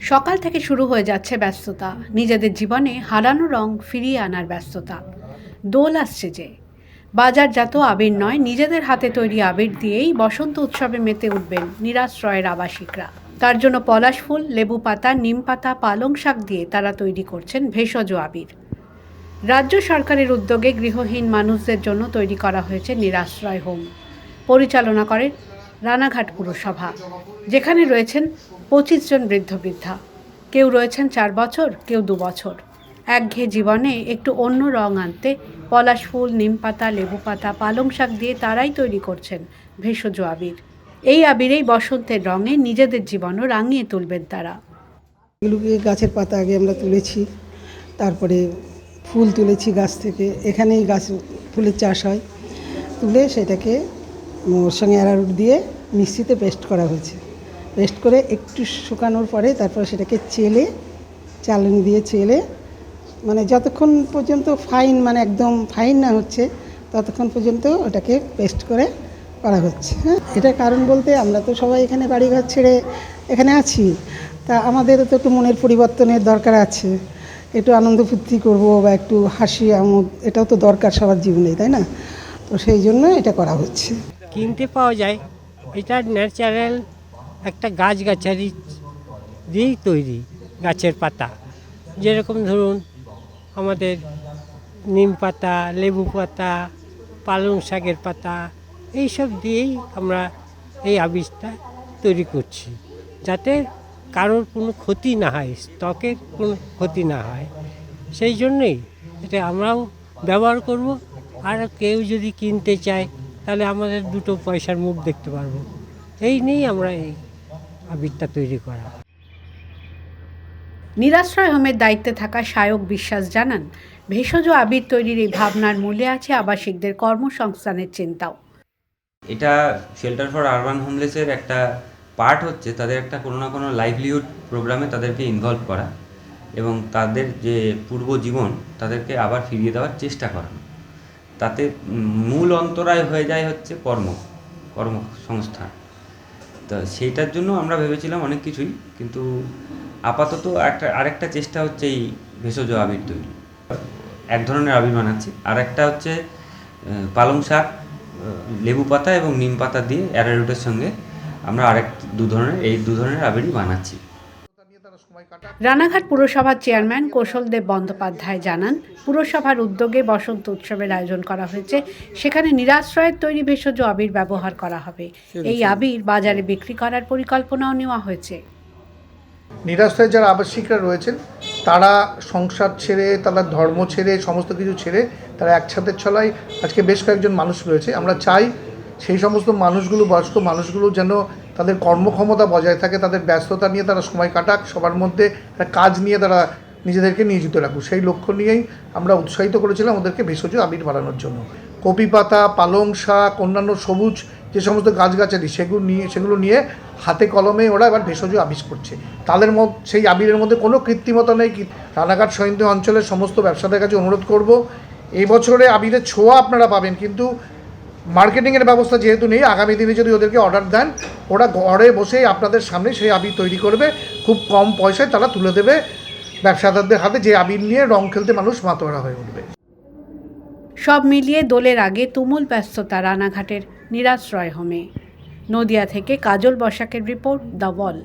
সকাল থেকে শুরু হয়ে যাচ্ছে ব্যস্ততা। নিজেদের জীবনে হারানো রং ফিরিয়ে আনার ব্যস্ততা। দোল আসছে যে। বাজার বাজারজাত আবির নয়, নিজেদের হাতে তৈরি আবির দিয়েই বসন্ত উৎসবে মেতে উঠবেন নিরাশ্রয়ের আবাসিকরা। তার জন্য পলাশ ফুল, লেবু পাতা, নিম পাতা, পালং শাক দিয়ে তারা তৈরি করছেন ভেষজ আবির। রাজ্য সরকারের উদ্যোগে গৃহহীন মানুষদের জন্য তৈরি করা হয়েছে নিরাশ্রয় হোম। পরিচালনা করেন রানাঘাট পুরসভা। যেখানে রয়েছেন পঁচিশ জন বৃদ্ধ বৃদ্ধা। কেউ রয়েছেন চার বছর, কেউ দু বছর। একঘেয়ে জীবনে একটু অন্য রং আনতে পলাশ ফুল, নিম পাতা, লেবু পাতা, পালং শাক দিয়ে তারাই তৈরি করছেন ভেষজ আবির। এই আবিরেই বসন্তের রঙে নিজেদের জীবনও রাঙিয়ে তুলবেন তারা। এগুলোকে গাছের পাতা আগে আমরা তুলেছি, তারপরে ফুল তুলেছি গাছ থেকে। এখানেই গাছ, ফুলের চাষ হয়। তুলে সেটাকে ওর সঙ্গে অ্যারারুট দিয়ে মিক্সিতে পেস্ট করা হয়েছে। পেস্ট করে একটু শুকানোর পরে তারপর সেটাকে চেলে, চালনি দিয়ে চেলে মানে যতক্ষণ পর্যন্ত ফাইন মানে একদম ফাইন না হচ্ছে, ততক্ষণ পর্যন্ত ওটাকে পেস্ট করে করা হচ্ছে হ্যাঁ? এটার কারণ বলতে আমরা তো সবাই এখানে বাড়িঘর ছেড়ে এখানে আছি। তা আমাদেরও তো একটু মনের পরিবর্তনের দরকার আছে। একটু আনন্দ ফুর্তি করব বা একটু হাসি আমোদ, এটাও তো দরকার সবার জীবনে, তাই না? তো সেই জন্য এটা করা হচ্ছে। কিনতে পাওয়া যায়, এটা ন্যাচারাল একটা গাছগাছালি দিয়েই তৈরি গাছের পাতা। যেরকম ধরুন, আমাদের নিম পাতা, লেবু পাতা, পালং শাকের পাতা, এইসব দিয়েই আমরা এই আবিষ্টা তৈরি করছি। যাতে কারোর কোনো ক্ষতি না হয়, স্টকের কোনো ক্ষতি না হয়। সেই জন্যেই এটা আমরাও ব্যবহার করব। আর কেউ যদি কিনতে চায় তাহলে আমাদের দুটো পয়সার মুখ দেখতে পারব। এই নিয়েই আমরা এই আবিরটা তৈরি করা। নিরাশ্রয় হোমের দায়িত্বে থাকা সায়ক বিশ্বাস জানান ভেষজ আবির তৈরির এই ভাবনার মূলে আছে আবাসিকদের কর্মসংস্থানের চিন্তাও। এটা শেল্টার ফর আরবান হোমলেসের একটা পার্ট হচ্ছে তাদের একটা কোনো না কোনো লাইভলিহুড প্রোগ্রামে তাদেরকে ইনভলভ করা এবং তাদের যে পূর্ব জীবন তাদেরকে আবার ফিরিয়ে দেওয়ার চেষ্টা করানো তাতে মূল অন্তরায় হয়ে যায় হচ্ছে কর্ম, কর্মসংস্থান। তো সেইটার জন্য আমরা ভেবেছিলাম অনেক কিছুই, কিন্তু আপাতত একটা, আরেকটা চেষ্টা হচ্ছে এই ভেষজ আবির তৈরি। এক ধরনের আবির বানাচ্ছি আর একটা হচ্ছে পালং শাক লেবু পাতা এবং নিম পাতা দিয়ে অ্যারারুটের সঙ্গে আমরা আরেক দু ধরনের, এই দু ধরনের আবিরই বানাচ্ছি। রানাঘাট পুরসভার চেয়ারম্যান কৌশলদেব বন্দ্যোপাধ্যায় জানান পুরসভার উদ্যোগে বসন্ত উৎসবের আয়োজন করা হয়েছে। সেখানে নিরাশ্রয়ের তৈরি ভেষজ আবির ব্যবহার করা হবে। এই আবির বাজারে বিক্রি করার পরিকল্পনাও নেওয়া হয়েছে। নিরাশ্রয়ে যারা আবাসিকরা রয়েছেন তারা সংসার ছেড়ে তারা ধর্ম ছেড়ে সমস্ত কিছু ছেড়ে তারা একসাথে ছলায় আজকে বেশ কয়েকজন মানুষ রয়েছে। আমরা চাই সেই সমস্ত মানুষগুলো বয়স্ক মানুষগুলো যেন তাদের কর্মক্ষমতা বজায় থাকে, তাদের ব্যস্ততা নিয়ে তারা সময় কাটাক, সবার মধ্যে কাজ নিয়ে তারা নিজেদেরকে নিয়োজিত রাখুক। সেই লক্ষ্য নিয়েই আমরা উৎসাহিত করেছিলাম ওদেরকে ভেষজ আবির বাড়ানোর জন্য। কপি পাতা, পালং শাক, অন্যান্য সবুজ যে সমস্ত গাছগাছালি সেগুলো নিয়ে সেগুলো নিয়ে হাতে কলমে ওরা এবার ভেষজ আবিষ করছে। তাদের মধ্যে সেই আবিরের মধ্যে কোনো কৃত্রিমতা নেই রানাঘাট সহিন্দু অঞ্চলের সমস্ত ব্যবসাদের কাছে অনুরোধ করব এই বছরে আবিরের ছোঁয়া আপনারা পাবেন, কিন্তু মার্কেটিংয়ের ব্যবস্থা যেহেতু নেই, আগামী দিনে যদি ওদেরকে অর্ডার দেন, ওরা ঘরে বসেই আপনাদের সামনে সেই আবির তৈরি করবে, খুব কম পয়সায় তারা তুলে দেবে ব্যবসাদারদের হাতে, যে আবির নিয়ে রং খেলতে মানুষ মাতোয়ারা হয়ে উঠবে। সব মিলিয়ে দোলের আগে তুমুল ব্যস্ততা রানাঘাটের নিরাশ্রয় হোমে। নদিয়া থেকে কাজল বসাকের রিপোর্ট দ্য ওয়াল।